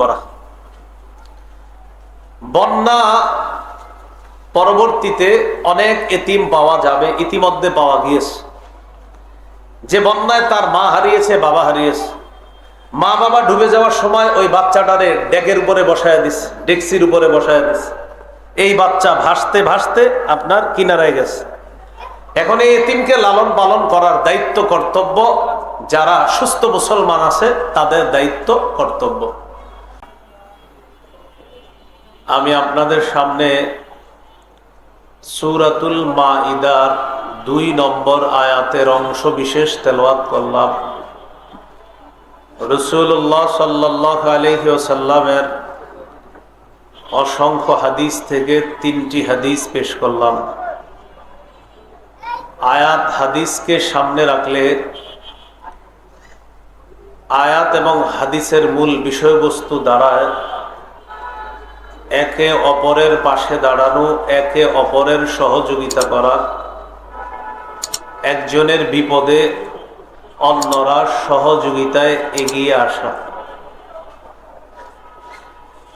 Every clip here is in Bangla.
করা। বন্যা পরবর্তীতে অনেক এতিম পাওয়া যাবে, ইতিমধ্যে পাওয়া গিয়েছে। যে বন্যায় তার মা হারিয়েছে, বাবা হারিয়েছে। মা বাবা ডুবে যাওয়ার সময় ওই বাচ্চাটারে ডেকের উপরে বসায় দিস ডেক্সির উপরে বসায় দিস এই বাচ্চা ভাসতে ভাসতে আপনার কিনারায় গেছে। এখন এই এতিমকে লালন পালন করার দায়িত্ব কর্তব্য, যারা সুস্থ মুসলমান আছে, তাদের দায়িত্ব কর্তব্য। আমি আপনাদের সামনে সুরাতুল মা ইদার দুই নম্বর আয়াতের অংশ বিশেষ তেলওয়াত করলাম। রসুল্লাহ সাল্লাহ আলহিসাল্লামের অসংখ্য হাদিস থেকে তিনটি হাদিস পেশ করলাম। আয়াত হাদিসকে সামনে রাখলে আয়াত এবং হাদিসের মূল বিষয়বস্তু দ্বারায় একে অপরের পাশে দাঁড়ানো, একে অপরের সহযোগিতা করা। একজনের বিপদে অন্যরা সহযোগিতায় এগিয়ে আসা।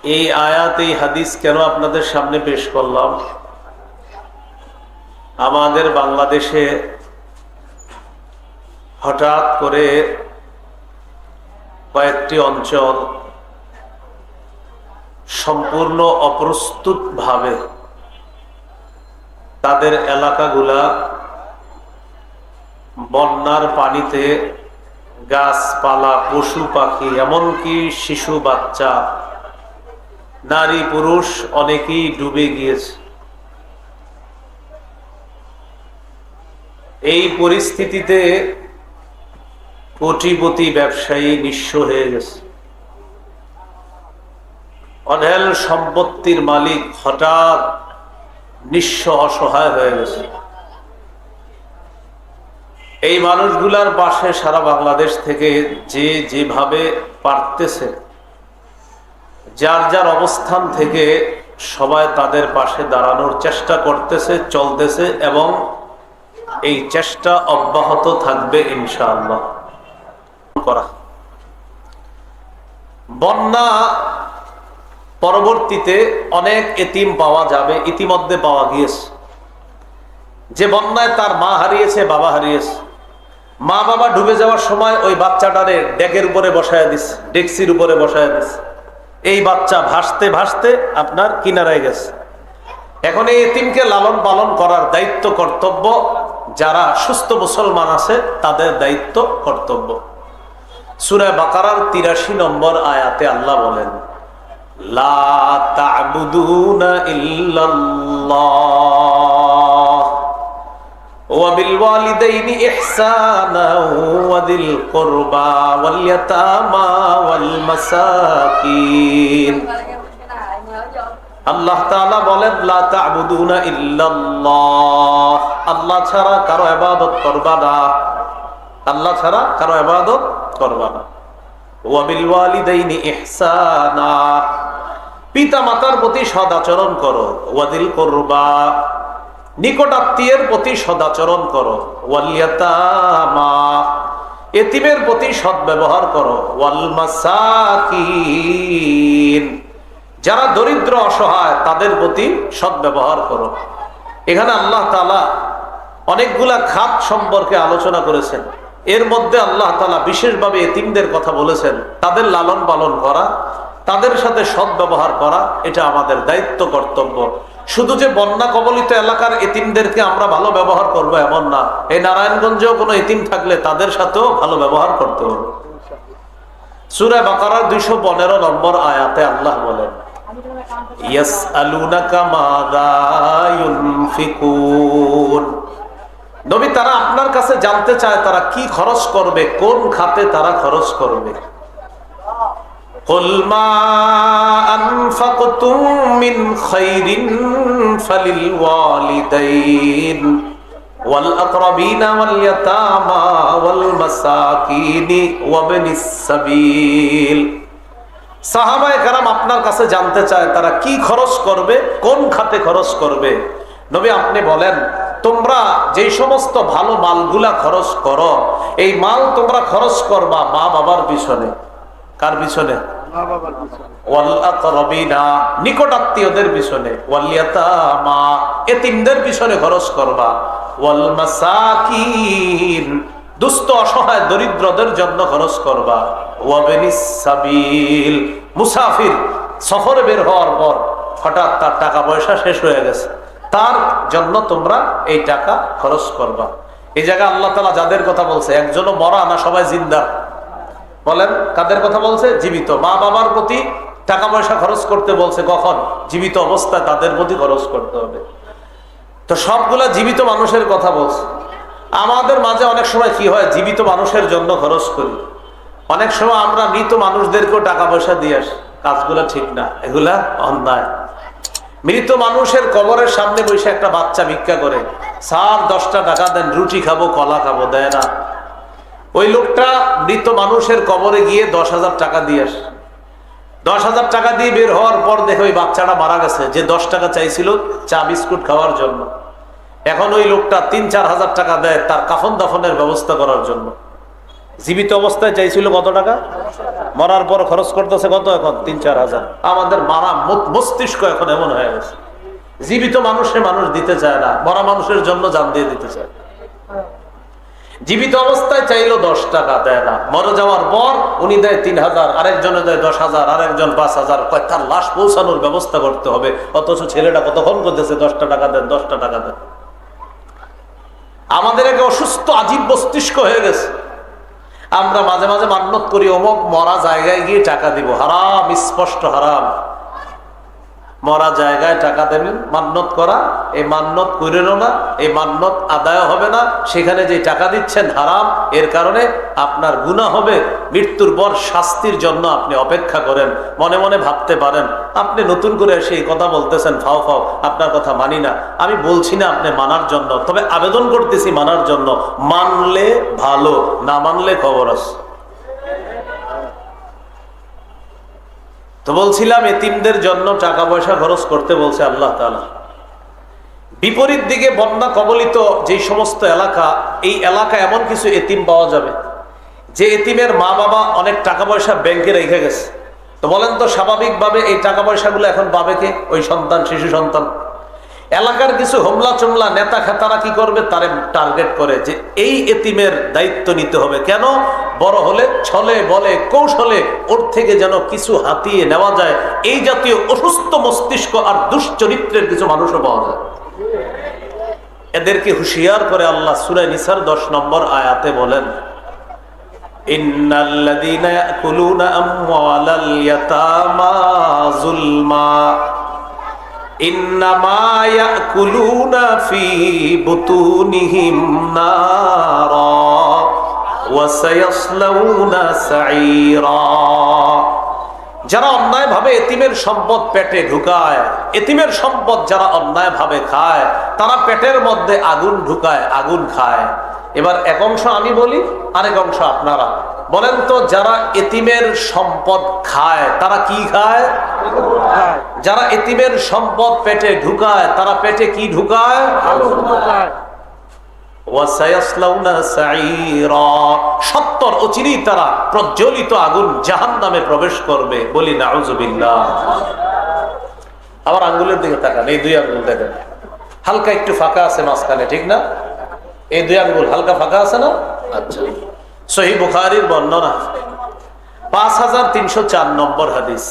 এই আয়াত, এই হাদিস কেন আপনাদের সামনে পেশ করলাম? আমাদের বাংলাদেশে হঠাৎ করে কয়েকটি অঞ্চল সম্পূর্ণ অপ্রস্তুত ভাবে তাদের এলাকাগুলা বন্যার পানিতে গাছপালা, পশু পাখি, এমনকি শিশু, বাচ্চা, নারী, পুরুষ অনেকেই ডুবে গিয়েছে। এই পরিস্থিতিতে কোটিপতি ব্যবসায়ী নিঃস্ব হয়ে গেছে। অঢেল সম্পত্তির মালিক হঠাৎ নিঃস্ব অসহায় হয়ে গেছে। এই মানুষগুলার পাশে সারা বাংলাদেশ থেকে যে যেভাবে পারতেছে, যার যার অবস্থান থেকে সবাই তাদের পাশে দাঁড়ানোর চেষ্টা করতেছে, চলতেছে এবং এই চেষ্টা অব্যাহত থাকবে ইনশাআল্লাহ। করা। বন্যা পরবর্তীতে অনেক এতিম পাওয়া যাবে, ইতিমধ্যে পাওয়া গিয়েছে। যে বন্যায় তার মা হারিয়েছে, বাবা হারিয়েছে। মা বাবা ডুবে যাওয়ার সময় ওই বাচ্চাটারে ডেকের উপরে বসায় দিস ডেক্সির উপরে বসায় দিস এই বাচ্চা ভাসতে ভাসতে আপনার কিনারায় গেছে। এখন এই এতিমকে লালন পালন করার দায়িত্ব, কর্তব্য, যারা সুস্থ মুসলমান আছে, তাদের দায়িত্ব, কর্তব্য। সুরায় বাকারার তিরাশি নম্বর আয়াতে আল্লাহ বলেন লা তা'বুদুনা ইল্লাল্লাহ। ওয়া বিল ওয়ালিদাইনি ইহসানা ওয়া দিল কুরবা ওয়াল ইয়াতামা ওয়াল আল্লাহ তাআলা বলেন, লা তা'বুদুনা আল্লাহ ছাড়া কারও ইবাদত করবা না। আল্লাহ ছাড়া কারও ইবাদত করবা না। ওয়া বিল ওয়ালিদাইনি পিতা মাতার প্রতি সদাচরণ করো। ওয়াদিল করবা নিকট আত্মীয়ের প্রতি সদাচরণ করো। ওয়ালিয়াতামা এতিমের প্রতি সৎ ব্যবহার করো। ওয়াল মাসাকিন, যারা দরিদ্র, অসহায়, তাদের প্রতি সৎ ব্যবহার করো। এখানে আল্লাহ তালা অনেকগুলা খাত সম্পর্কে আলোচনা করেছেন। এর মধ্যে আল্লাহ তালা বিশেষভাবে এতিমদের কথা বলেছেন। তাদের লালন পালন করা তাদের সাথে সৎ ব্যবহার করা, এটা আমাদের দায়িত্ব, কর্তব্য। শুধু যে বন্যা কবলিত এলাকার এতিমদেরকে আমরা ভালো ব্যবহার করব এমন না। এই নারায়ণগঞ্জেও কোনো এতিম থাকলে তাদের সাথেও ভালো ব্যবহার করতে হবে। সুরায় বাকারার দুইশো পনেরো নম্বর আয়াতে আল্লাহ বলেন নবী, তারা আপনার কাছে জানতে চায় তারা কি খরচ করবে, কোন খাতে তারা খরচ করবে। قل ما أنفقتم من خير فللوالدين والأقربين واليتامى والمساكين وابن السبيل সাহাবায়ে কারাম আপনার কাছে জানতে চায় তারা কি খরচ করবে কোন খাতে খরচ করবে নবী আপনি বলেন তোমরা যেই সমস্ত ভালো মালগুলা খরচ করো এই মাল তোমরা খরচ করবা মা বাবার পিছনে কার পিছনে? দরিদ্রদের জন্য খরচ করবা। ওয়াবিনিস সাবিল, মুসাফির, সফরে বের হওয়ার পর হঠাৎ তার টাকা পয়সা শেষ হয়ে গেছে। তার জন্য তোমরা এই টাকা খরচ করবা। এই জায়গায় আল্লাহ তালা যাদের কথা বলছে, একজনও মরা না, সবাই জিন্দা। বলেন, কাদের কথা বলছে? জীবিত। মা বাবার প্রতি টাকা পয়সা খরচ করতে বলছে, কখন? জীবিত অবস্থায় তাদের প্রতি খরচ করতে হবে। তো সবগুলা জীবিত মানুষের কথা বলছে। আমাদের মাঝে অনেক সময় কি হয়? জীবিত মানুষের জন্য খরচ করি। অনেক সময় আমরা মৃত মানুষদেরকেও টাকা পয়সা দিয়ে আসি। কাজগুলা ঠিক না, এগুলা অন্যায়। মৃত মানুষের কবরের সামনে বসে একটা বাচ্চা ভিক্ষা করে, স্যার, দশটা টাকা দেন, রুটি খাব, কলা খাব দেয় না ওই লোকটা মৃত মানুষের কবরে গিয়ে দশ হাজার টাকা দিয়ে আসে। দশ হাজার টাকা দিয়ে বের হওয়ার পর দেখে ওই বাচ্চাটা মারা গেছে, যে দশ টাকা চাইছিল চা, বিস্কুট খাওয়ার জন্য। এখন ওই লোকটা তিন, চার হাজার টাকা দেয় তার কাফন দাফনের ব্যবস্থা করার জন্য। জীবিত অবস্থায় চাইছিল কত টাকা? মরার পর খরচ করতেছে কত এখন? তিন, চার হাজার। আমাদের মারা মস্তিষ্ক এখন এমন হয়ে গেছে। জীবিত মানুষে মানুষ দিতে চায় না, মরা মানুষের জন্য জান দিয়ে দিতে চায়। জীবিত অবস্থায় চাইলো দশ টাকা দেয় না। মরে যাওয়ার পর উনি দেয় তিন হাজার, আরেকজনে দেয় দশ হাজার, আরেকজন পাঁচ হাজার। তার লাশ পৌঁছানোর ব্যবস্থা করতে হবে। অথচ ছেলেটা কতক্ষণ করতেছে? দশটা টাকা দেন দশটা টাকা দেন। আমাদের একে অসুস্থ আজীব মস্তিষ্ক হয়ে গেছে। আমরা মাঝে মাঝে মান্যত করি, অমুক মরা জায়গায় গিয়ে টাকা দিব। হারাম, স্পষ্ট হারাম। মরা জায়গায় টাকা দেবেন মান্যত করা, এই মান্যত করেনও না, এই মান্যত আদায় হবে না, সেখানে যে টাকা দিচ্ছেন হারাম, এর কারণে আপনার গুণা হবে, মৃত্যুর পর শাস্তির জন্য আপনি অপেক্ষা করেন, মনে মনে ভাবতে পারেন, আপনি নতুন করে এসে এই কথা বলতেছেন, ফাও ফাও, আপনার কথা মানি না, আমি বলছি না আপনি মানার জন্য, তবে আবেদন করতেছি মানার জন্য, মানলে ভালো, না মানলে খবর আছে। তো বলছিলাম, এতিমদের জন্য টাকা পয়সা খরচ করতে বলছে আল্লাহ তাআলা। বিপরীত দিকে বন্যা কবলিত যে সমস্ত এলাকা, এই এলাকা এমন কিছু এতিম পাওয়া যাবে, যে এতিমের মা বাবা অনেক টাকা পয়সা ব্যাংকে রেখে গেছে। তো বলেন তো, স্বাভাবিকভাবে এই টাকা পয়সাগুলো এখন পাবে কে? ওই সন্তান, শিশু সন্তান। এলাকার কিছু হোমলা চোমলা নেতা খেতারা কি করবে? তারে টার্গেট করে যে এই এতিমের দায়িত্ব নিতে হবে। কেন? বড় হলে ছলে, বলে কৌশলে ওর থেকে যেন কিছু হাতিয়ে নেওয়া যায়। এই জাতীয় অসুস্থ মস্তিষ্ক আর দুশ্চরিত্রের কিছু মানুষও পাওয়া যায়। এদেরকে হুঁশিয়ার করে আল্লাহ সুরায় নিসার দশ নম্বর আয়াতে বলেন, ইন্নাল্লাযীনা ইয়াকুলুনা আমওয়ালাল ইয়াতামা যুলমা। যারা অন্যায় ভাবে এতিমের সম্পদ পেটে ঢুকায়, এতিমের সম্পদ যারা অন্যায় ভাবে খায়, তারা পেটের মধ্যে আগুন ঢুকায়, আগুন খায়। এবার এক অংশ আমি বলি, আরেক অংশ আপনারা। বলেন তো, যারা এতিমের সম্পদ খায়, তারা কি খায়? যারা এতিমের সম্পদ পেটে ঢুকায়, তারা পেটে কি ঢুকায় আগুন খায় ওয়াসায়াসলাউনা সাঈরা। সত্তর অচিরেই তারা প্রজ্বলিত আগুন জাহান নামে প্রবেশ করবে বলি নাউজুবিল্লাহ আবার আঙ্গুলের দিকে তাকান এই দুই আঙ্গুল দেখেন হালকা একটু ফাঁকা আছে মাঝখানে ঠিক না এই দুই আঙ্গুল হালকা ফাঁকা আছে না আচ্ছা সহি বুখারির বর্ণনা পাঁচ হাজার তিনশো চার নম্বর হাদিস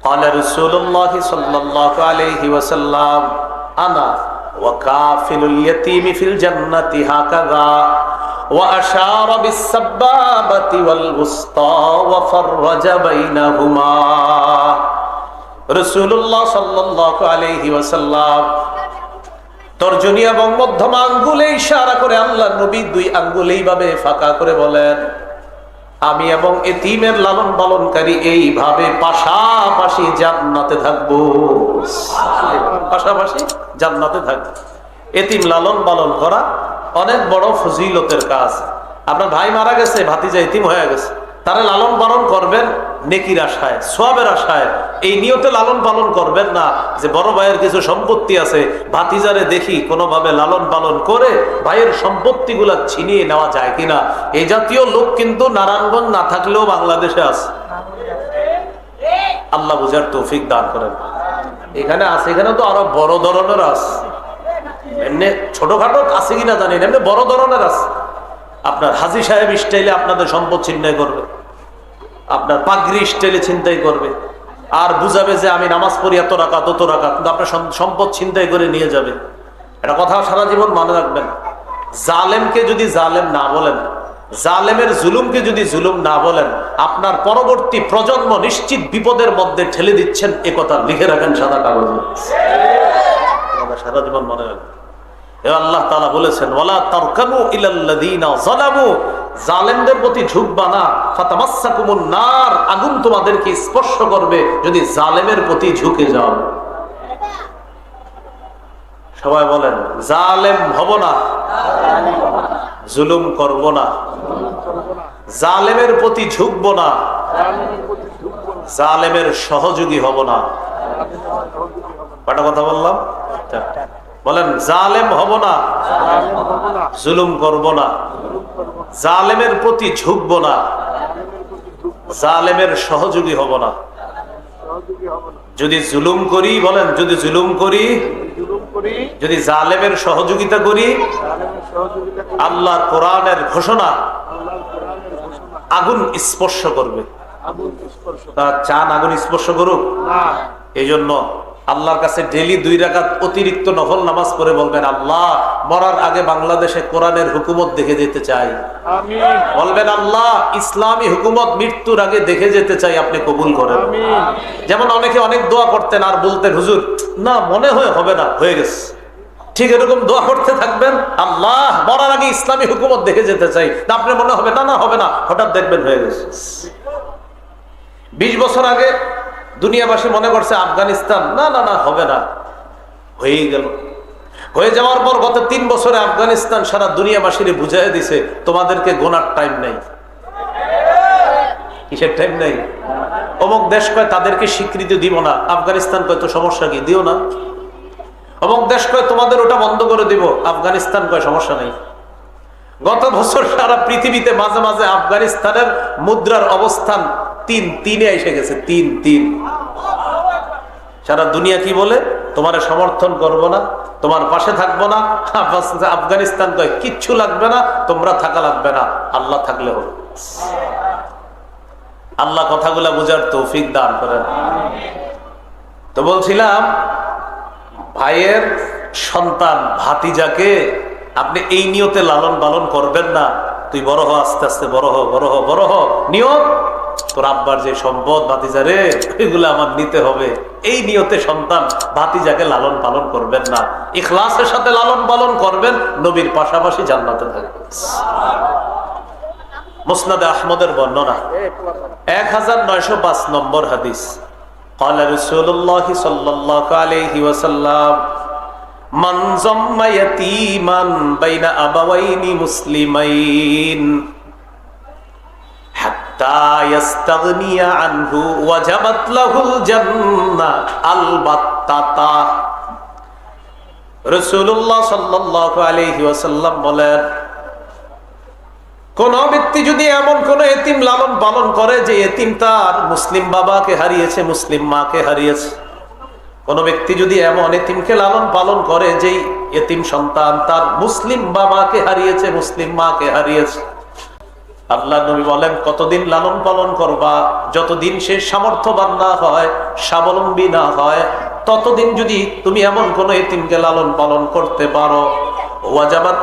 قال رسول الله صلى الله عليه وسلم أنا وكافل اليتيم في الجنة هكذا وأشار بالسبابة والوسطى وفرج بينهما رسول الله صلى الله عليه وسلم তর্জনী এবং মধ্যমা আঙ্গুলে ইশারা করে আল্লাহ নবী দুই আঙ্গুল এইভাবে ফাঁকা করে বলেন আমি এবং এতিমের লালন পালনকারী এইভাবে পাশাপাশি জান্নাতে থাকব। পাশাপাশি জান্নাতে থাকব। এতিম লালন পালন করা অনেক বড় ফজিলতের কাজ। আপনার ভাই মারা গেছে, ভাতিজা এতিম হয়ে গেছে। তারা লালন পালন করবেন নেকির আশায়, সোয়াবের আশায়। এই নিয়তে লালন পালন করবেন না যে বড় ভাইয়ের কিছু সম্পত্তি আছে, ভাতিজারে দেখি কোনোভাবে লালন পালন করে ভাইয়ের সম্পত্তিগুলা ছিনিয়ে নেওয়া যায় কিনা। এই জাতীয় লোক কিন্তু নারায়ণগঞ্জ না থাকলেও বাংলাদেশে আছে। আল্লাহ বুঝার তৌফিক দান করেন। এখানে আছে, এখানে তো আরও বড় ধরনের আছে। এমনি ছোটখাটো আছে কিনা জানি এমনি বড় ধরনের আছে। আপনার হাজি সাহেব স্টাইলে আপনাদের সম্পদ ছিনতাই করবে। আপনার পাগড়ি স্টাইলে ছিনতাই করবে। আর বুঝাবে যে আমি নামাজ পড়ি এত রাখা তত রাখা কিন্তু আপনার সম্পদ ছিনতাই করে নিয়ে যাবে। এটা কথা সারা জীবন মনে রাখবেন। জালেমকে যদি জালেম না বলেন, জালেমের জুলুমকে যদি জুলুম না বলেন, আপনার পরবর্তী প্রজন্ম নিশ্চিত বিপদের মধ্যে ঠেলে দিচ্ছেন একথা লিখে রাখেন সাদা কাগজে। সারা জীবন মনে রাখবেন। আল্লাহ বলেছেন জালেমদের প্রতি ঝুঁকবা না। আগুন তোমাদেরকে স্পর্শ করবে যদি জালেমের প্রতি ঝুঁকে যাও। সবাই বলেন, জালেম হব না, জুলুম করব না, জালেমের প্রতি ঝুঁকবো না, জালেমের সহযোগী হব না। কথা বললাম। বলেন জালেম হব না জুলুম করব না জালেমের প্রতি ঝুঁকব না জালেমের সহযোগী হব না। যদি জুলুম করি বলেন যদি জুলুম করি যদি জালেমের সহযোগিতা করি আল্লাহ কোরআনের ঘোষণা আগুন স্পর্শ করবে। তা চান আগুন স্পর্শ করুক? এই জন্য আল্লাহর কাছে ডেলি দুই রাকাত অতিরিক্ত নফল নামাজ পড়ে বলবেন আল্লাহ মরার আগে বাংলাদেশে কোরআনের হুকুমত দেখে যেতে চাই। বলবেন আল্লাহ ইসলামী হুকুমত মৃত্যুর আগে দেখে যেতে চাই আপনি কবুল করেন। যেমন অনেকে অনেক দোয়া করতেন আর বলতেন হুজুর না মনে হয় হবে না হয়ে গেছে। ঠিক এরকম দোয়া করতে থাকবেন আল্লাহ মরার আগে ইসলামী হুকুমত দেখে যেতে চাই। না আপনার মনে হবে না না হবে না হঠাৎ দেখবেন হয়ে গেছে। বিশ বছর আগে দুনিয়াবাসী মনে করছে আফগানিস্তান। না না না, হবে না। হয়েই গেল। হয়ে যাওয়ার পর গত তিন বছরে আফগানিস্তান সারা দুনিয়াবাসীর বুঝাই দিছে, তোমাদেরকে গোনার টাইম নাই। কিসের টাইম দেশ কয়, তাদেরকে স্বীকৃতি দিব না। আফগানিস্তান কয়, তো সমস্যা কি? দিও না। দেশ কয়, তোমাদের ওটা বন্ধ করে দিব। আফগানিস্তান কয়, সমস্যা নেই। গত বছর সারা পৃথিবীতে মাঝে মাঝে আফগানিস্তানের মুদ্রার অবস্থান তিন, তিনে এসে গেছে, তিন তিন। সারা দুনিয়া কি বলে? তোমার সমর্থন করব না, তোমার পাশে থাকব না আফগানিস্তান কয়, কিচ্ছু লাগবে না, তোমরা থাকা লাগবে না, আল্লাহ থাকলে হলো আল্লাহ কথাগুলা বুঝার তৌফিক দান করেন। তো বলছিলাম, ভাইয়ের সন্তান ভাতিজাকে আপনি এই নিয়তে লালন পালন করবেন না। তুই বড় হ, আস্তে আস্তে বড় হ বড় হ বড় হ। নিয়ত তোর আব্বার যে সম্পদ ভাতিজারে এগুলো আমার নিতে হবে এই নিয়তে সন্তান ভাতিজাকে লালন পালন করবেন না ইখলাসের সাথে লালন পালন করবেন নবীর পাশাপাশি জান্নাতে থাকবে মুসনাদে আহমদের বর্ণনা এক হাজার নয়শো পাঁচ নম্বর হাদিস قال رسول الله صلى الله عليه وسلم من ضم يتيما بين أبوين مسلمين কোন ব্যক্তি যদি এমন কোন এতিম লালন পালন করে যে এতিম তার মুসলিম বাবাকে হারিয়েছে, মুসলিম মাকে হারিয়েছে। কোন ব্যক্তি যদি এমন এতিমকে লালন পালন করে যেই এতিম সন্তান তার মুসলিম বাবাকে হারিয়েছে, মুসলিম মাকে হারিয়েছে। আল্লাহ নবী বলেন, কতদিন লালন পালন করবা? যতদিন সে সামর্থ্যবান না হয়, স্বাবলম্বী না হয়, ততদিন যদি তুমি এমন কোন এতিমকে লালন পালন করতে পারো। ওয়াজাবাত